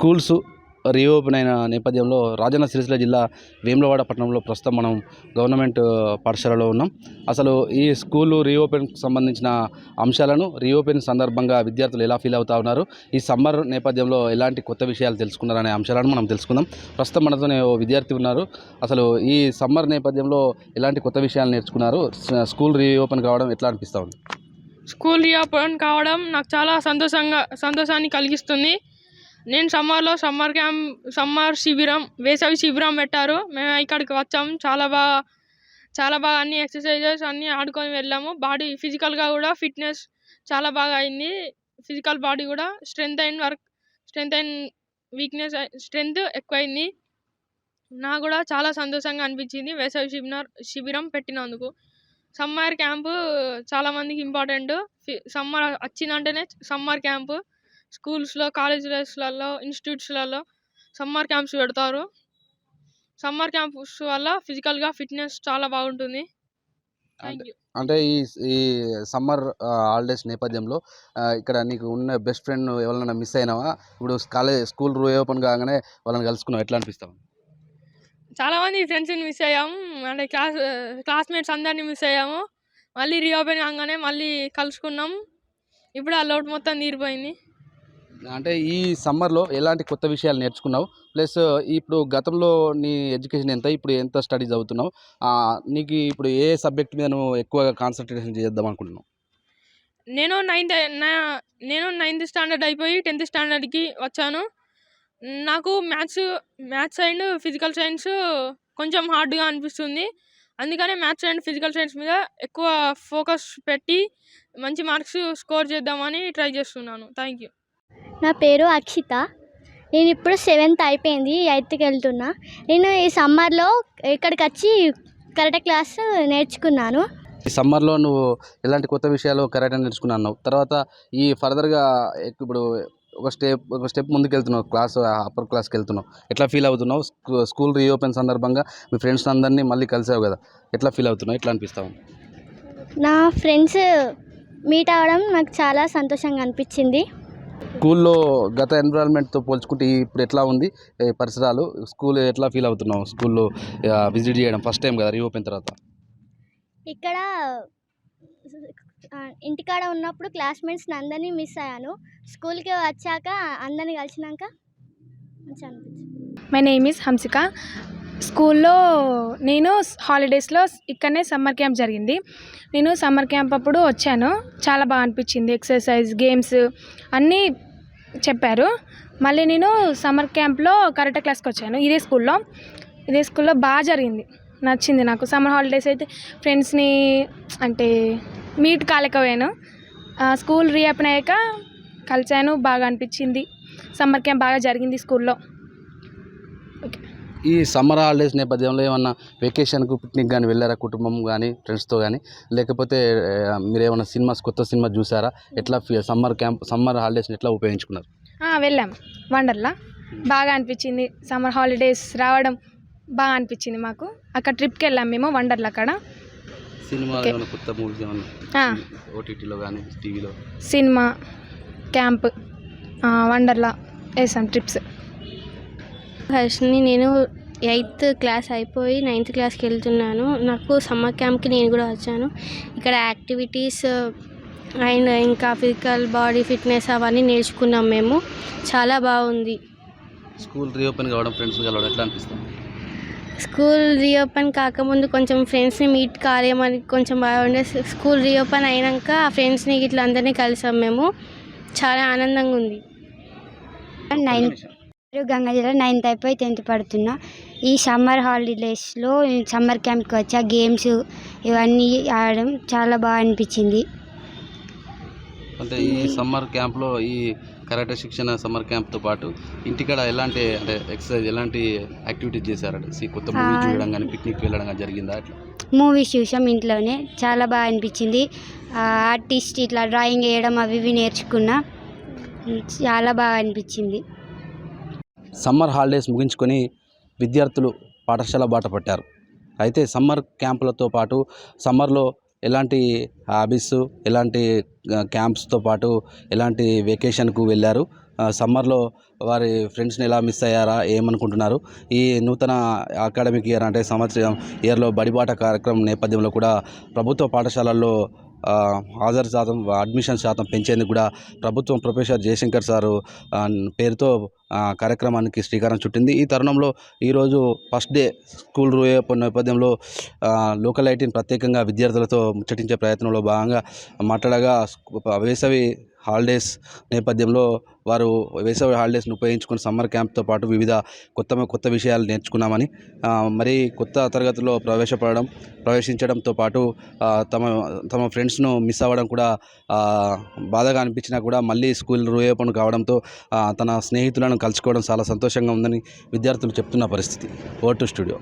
Schools reopen అయిన నేపథ్యంలో రాజన్న సిరిసిల్ల జిల్లా వేములవాడ పట్టణంలో ప్రస్తుతం మనం గవర్నమెంట్ పాఠశాలలో ఉన్నాం. అసలు ఈ స్కూలు రీఓపెన్కి సంబంధించిన అంశాలను రీఓపెన్ సందర్భంగా విద్యార్థులు ఎలా ఫీల్ అవుతా ఉన్నారు? ఈ సమ్మర్ నేపథ్యంలో ఎలాంటి కొత్త విషయాలు తెలుసుకున్నారనే అంశాలను మనం తెలుసుకుందాం. ప్రస్తుతం మనతోనే ఓ విద్యార్థి ఉన్నారు. అసలు ఈ సమ్మర్ నేపథ్యంలో ఎలాంటి కొత్త విషయాలు నేర్చుకున్నారు? స్కూల్ రీఓపెన్ కావడం ఎట్లా అనిపిస్తూ ఉంది? స్కూల్ రీఓపెన్ కావడం నాకు చాలా సంతోషంగా సంతోషాన్ని కలిగిస్తుంది. నేను సమ్మర్లో సమ్మర్ క్యాంప్ సమ్మర్ శిబిరం వేసవి శిబిరం పెట్టారు. మేము ఇక్కడికి వచ్చాం. చాలా బాగా చాలా బాగా అన్ని ఎక్సర్సైజెస్ అన్నీ ఆడుకొని వెళ్ళాము. బాడీ ఫిజికల్గా కూడా ఫిట్నెస్ చాలా బాగా అయింది. ఫిజికల్ బాడీ కూడా స్ట్రెంత్ అయిన వర్క్ స్ట్రెంత్ అయిన వీక్నెస్ స్ట్రెంత్ ఎక్కువైంది. నాకు కూడా చాలా సంతోషంగా అనిపించింది వేసవి శిబిరం శిబిరం పెట్టినందుకు. సమ్మర్ క్యాంపు చాలామందికి ఇంపార్టెంట్. సమ్మర్ వచ్చిందంటేనే సమ్మర్ క్యాంపు స్కూల్స్లో కాలేజెస్లలో ఇన్స్టిట్యూట్స్లలో సమ్మర్ క్యాంప్స్ పెడతారు. సమ్మర్ క్యాంప్స్ వల్ల ఫిజికల్గా ఫిట్నెస్ చాలా బాగుంటుంది. అంటే ఈ ఈ సమ్మర్ హాలిడేస్ నేపథ్యంలో ఇక్కడ నీకు ఉన్న బెస్ట్ ఫ్రెండ్ ఎవరైనా మిస్ అయినావా? ఇప్పుడు కాలేజ్ స్కూల్ ఓపెన్ కాగానే వాళ్ళని కలుసుకున్నావు? ఎట్లా అనిపిస్తావు? చాలా మంది ఫ్రెండ్స్ని మిస్ అయ్యాము అంటే క్లాస్ క్లాస్మేట్స్ అందరినీ మిస్ అయ్యాము. మళ్ళీ రీఓపెన్ కాగానే మళ్ళీ కలుసుకున్నాం. ఇప్పుడు ఆ లోటు మొత్తం తీరిపోయింది. అంటే ఈ సమ్మర్లో ఎలాంటి కొత్త విషయాలు నేర్చుకున్నావు? ప్లస్ ఇప్పుడు గతంలో నీ ఎడ్యుకేషన్ ఎంత? ఇప్పుడు ఎంత స్టడీస్ అవుతున్నావు? నీకు ఇప్పుడు ఏ సబ్జెక్ట్ మీద నువ్వు ఎక్కువగా కాన్సన్ట్రేషన్ చేద్దాం అనుకుంటున్నావు? నేను నైన్త్ నా నేను నైన్త్ స్టాండర్డ్ అయిపోయి టెన్త్ స్టాండర్డ్కి వచ్చాను. నాకు maths maths and physical science కొంచెం హార్డ్గా అనిపిస్తుంది. అందుకనే మ్యాథ్స్ అండ్ ఫిజికల్ సైన్స్ మీద ఎక్కువ ఫోకస్ పెట్టి మంచి మార్క్స్ స్కోర్ చేద్దామని ట్రై చేస్తున్నాను. థ్యాంక్ యూ నా పేరు అక్షిత. నేను ఇప్పుడు సెవెంత్ అయిపోయింది ఎయిత్కి వెళ్తున్నా. నేను ఈ సమ్మర్లో ఇక్కడికి వచ్చి కరాటే క్లాస్ నేర్చుకున్నాను. ఈ సమ్మర్లో నువ్వు ఎలాంటి కొత్త విషయాలు కరాటే నేర్చుకున్నావు? అన్నావు తర్వాత ఈ ఫర్దర్గా ఇప్పుడు ఒక స్టెప్ ఒక స్టెప్ ముందుకు వెళ్తున్నావు క్లాస్ అప్పర్ క్లాస్కి వెళ్తున్నావు. ఎట్లా ఫీల్ అవుతున్నావు? స్కూ- స్కూల్ రీఓపెన్ సందర్భంగా మీ ఫ్రెండ్స్ అందరినీ మళ్ళీ కలిసావు కదా. ఎట్లా ఫీల్ అవుతున్నావు? ఎట్లా అనిపిస్తావు? నా ఫ్రెండ్స్ మీట్ అవ్వడం నాకు చాలా సంతోషంగా అనిపించింది. స్కూల్లో గత ఎన్విరాన్మెంట్తో పోల్చుకుంటే ఇప్పుడు ఎట్లా ఉంది? పరిసరాలు? స్కూల్ ఎట్లా ఫీల్ అవుతున్నావు? స్కూల్లో విజిట్ చేయడం ఫస్ట్ టైం కదా రీఓపెన్ తర్వాత? ఇక్కడ ఇంటికాడ ఉన్నప్పుడు క్లాస్మేట్స్ని అందరినీ మిస్ అయ్యాను. స్కూల్కి వచ్చాక అందరినీ కలిసినాక మంచిగా అనిపించింది. మై నేమ్ ఈస్ హంసిక స్కూల్లో నేను హాలిడేస్లో ఇక్కడనే సమ్మర్ క్యాంప్ జరిగింది. నేను సమ్మర్ క్యాంప్ అప్పుడు వచ్చాను. చాలా బాగా అనిపించింది. ఎక్సర్సైజ్ గేమ్స్ అన్నీ చెప్పారు. మళ్ళీ నేను సమ్మర్ క్యాంప్లో కరాటే క్లాస్కి వచ్చాను. ఇదే స్కూల్లో. ఇదే స్కూల్లో బాగా జరిగింది. నచ్చింది నాకు. సమ్మర్ హాలిడేస్ అయితే ఫ్రెండ్స్ని అంటే మీట్ కాలేకపోయాను. స్కూల్ రీఓపెన్ అయ్యాక కలిసాను బాగా అనిపించింది. సమ్మర్ క్యాంప్ బాగా జరిగింది స్కూల్లో. ఈ సమ్మర్ హాలిడేస్ నేపథ్యంలో ఏమన్నా వెకేషన్కు పిక్నిక్ కానీ వెళ్ళారా? కుటుంబం కానీ ఫ్రెండ్స్తో కానీ లేకపోతే మీరు ఏమైనా సినిమాస్ కొత్త సినిమా చూసారా? ఎట్లా సమ్మర్ క్యాంప్ సమ్మర్ హాలిడేస్ని ఎట్లా ఉపయోగించుకున్నారు? వెళ్ళాం. వండర్లా. బాగా అనిపించింది. సమ్మర్ హాలిడేస్ రావడం బాగా అనిపించింది మాకు. అక్కడ ట్రిప్కి వెళ్ళాం మేము వండర్లా అక్కడ. Cinema Okay. ఏమైనా కొత్త మూవీస్ ఏమైనా ఆ, ఓటీటీలో కానీ టీవీలో? సినిమా క్యాంప్ వండర్లా వేసాం ట్రిప్స్ హర్షిని నేను ఎయిత్ క్లాస్ అయిపోయి నైన్త్ క్లాస్కి వెళ్తున్నాను. నాకు సమ్మర్ క్యాంప్కి నేను కూడా వచ్చాను. ఇక్కడ యాక్టివిటీస్ అండ్ ఇంకా ఫిజికల్ బాడీ ఫిట్నెస్ అవన్నీ నేర్చుకున్నాం మేము. చాలా బాగుంది. స్కూల్ రీఓపెన్ కావడం ఫ్రెండ్స్ కలవడం ఎట్లా అనిపిస్తుంది? స్కూల్ రీఓపెన్ కాకముందు కొంచెం ఫ్రెండ్స్ని మీట్ కాలేమని కొంచెం బాగుండే స్కూల్ రీఓపెన్ అయినాక ఆ ఫ్రెండ్స్ని ఇట్లా అందరినీ కలిసాం మేము. చాలా ఆనందంగా ఉంది. నైన్త్ గంగా జిల్లా నైన్త్ అయిపోయి టెన్త్ పడుతున్నా. ఈ సమ్మర్ హాలిడేస్లో సమ్మర్ క్యాంప్కి వచ్చా గేమ్స్ ఇవన్నీ ఆడడం చాలా బాగా అనిపించింది. అంటే ఈ సమ్మర్ క్యాంప్లో ఈ కరాటే శిక్షణ సమ్మర్ క్యాంప్తో పాటు ఇంటికాడ ఎలాంటి అంటే ఎక్సర్సైజ్ ఎలాంటి యాక్టివిటీస్ చేశారంటే సి- కొత్త మూవీ చూడడం కానీ పిక్నిక్ వెళ్ళడం కానీ జరిగిందా అట్లా? మూవీస్ చూసాం ఇంట్లోనే చాలా బాగా అనిపించింది. ఆర్టిస్ట్ ఇట్లా డ్రాయింగ్ వేయడం అవి ఇవి నేర్చుకున్నా. చాలా బాగా అనిపించింది. సమ్మర్ హాలిడేస్ ముగించుకొని విద్యార్థులు పాఠశాల బాట పట్టారు. అయితే సమ్మర్ క్యాంపులతో పాటు సమ్మర్లో ఎలాంటి హాబీస్ ఎలాంటి క్యాంప్స్తో పాటు ఎలాంటి వెకేషన్కు వెళ్ళారు? సమ్మర్లో వారి ఫ్రెండ్స్ని ఎలా మిస్ అయ్యారా? ఏమనుకుంటున్నారు? ఈ నూతన అకాడమిక్ ఇయర్ అంటే సంవత్సరం ఇయర్లో బడిబాట కార్యక్రమం నేపథ్యంలో కూడా ప్రభుత్వ పాఠశాలల్లో హాజరు శాతం అడ్మిషన్ శాతం పెంచేందుకు కూడా ప్రభుత్వం ప్రొఫెసర్ జయశంకర్ సారు పేరుతో కార్యక్రమానికి శ్రీకారం చుట్టింది. ఈ తరుణంలో ఈరోజు ఫస్ట్ డే స్కూల్ రేపు నేపథ్యంలో లోకల్ ఐటీని ప్రత్యేకంగా విద్యార్థులతో ముచ్చటించే ప్రయత్నంలో భాగంగా మాట్లాడగా వేసవి హాలిడేస్ నేపథ్యంలో వారు వేసవి హాలిడేస్ను ఉపయోగించుకుని సమ్మర్ క్యాంప్తో పాటు వివిధ కొత్త కొత్త విషయాలు నేర్చుకున్నామని మరి కొత్త తరగతిలో ప్రవేశపడడం ప్రవేశించడంతో పాటు తమ తమ ఫ్రెండ్స్ను మిస్ అవ్వడం కూడా బాధగా అనిపించినా కూడా మళ్ళీ స్కూల్ రీఓపెన్ కావడంతో తన స్నేహితులను కలుసుకోవడం చాలా సంతోషంగా ఉందని విద్యార్థులు చెప్తున్న పరిస్థితి. ఓటు టు స్టూడియో.